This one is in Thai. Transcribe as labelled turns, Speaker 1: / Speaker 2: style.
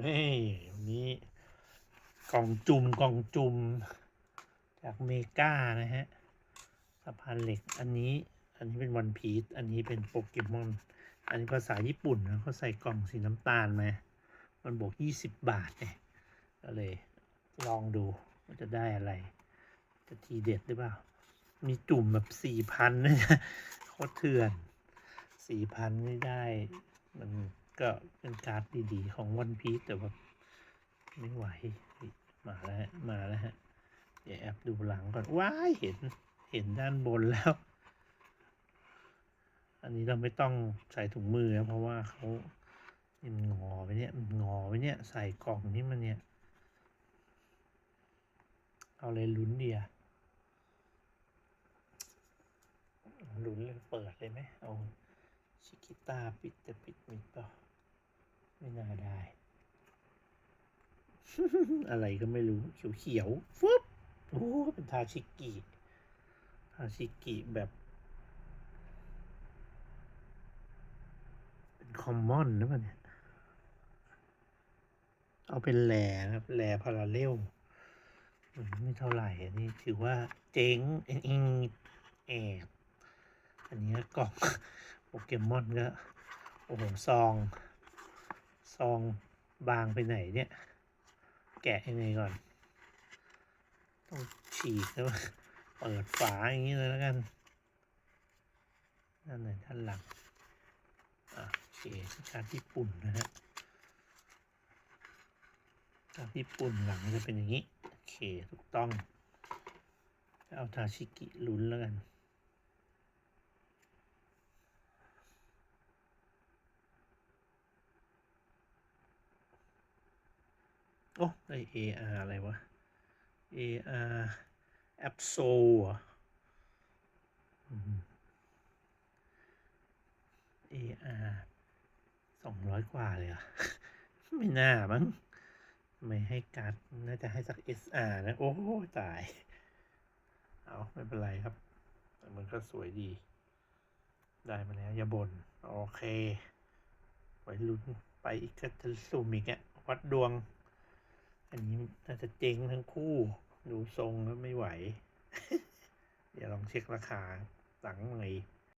Speaker 1: นี่นี้ กล่องจุ่มกล่องจุ่มจากเมกานะฮะสะพานเหล็กอันนี้ อันนี้เป็นวันพีซอันนี้เป็นโปเกมอน อันนี้ภาษาญี่ปุ่นนะเขาใส่กล่องสีน้ำตาลมา มันบอกยี่สิบบาทเนี่ยก็เลยลองดูว่าจะได้อะไร จะทีเด็ดหรือเปล่า มีจุ่มแบบสี่พันนะโคตรเถื่อนสี่พันไม่ได้มัน ก็เป็นการ์ดดีๆ ของวันพี e แต่ว่าไม่ไหว มาแล้ว มาแล้วฮะ เดี๋ยวแอบดูหลังก่อน ว้ายเห็น เห็นด้านบนแล้ว อันนี้เราไม่ต้องใส่ถุงมือนะเพราะว่าเขามันงอไปเนี่ยมันงอไปเนี่ย ใส่กล่องนี่มันเนี่ย เอาเลยลุ้นเดียลุ้นเลยเปิดเลยไหมเอา ชิคิตาปิดแต่ปิดมิดเปล่าไม่น่าได้ อะไรก็ไม่รู้ เขียวเขียวฟึบโอ้เป็นทาชิกิทาชิกิแบบ เป็นคอมมอนนะมันเนี่ย เอาเป็นแหล่นะครับแหล่พาราเรลไม่เท่าไหร่อันนี้ถือว่าเจ๊งเอ็งเอ็งแอบอันนี้กล่อง โปเกมอนก็โอ้โหซองซองบางไปไหนเนี่ย แกะยังไงก่อน ต้องฉีกแล้วเปิดฝาอย่างนี้เลยแล้วกันนั่นเลยท่านหลังอะโอเคการญี่ปุ่นนะฮะการญี่ปุ่นหลังจะเป็นอย่างนี้ โอเค ถูกต้อง เอาทาชิกิลุ้นแล้วกัน อ้ได้ AR อะไรวะ AR แอปโซเหรออืม AR สองร้อยกว่าเลยเหรอะ ไม่น่ามั้งไม่ให้การ์ดน่าจะให้สัก SR นะ โอ้ตาย เอาไม่เป็นไรครับ แต่มันก็สวยดี ได้มาแล้วอย่าบน่นโอเค ไว้ลุ้นไปอีกก็จะสุ่มอีกอะวัดดวง อันนี้น่าจะเจ๊งทั้งคู่ ดูทรงแล้วไม่ไหว เดี๋ยวลองเช็คราคาหลังใหม่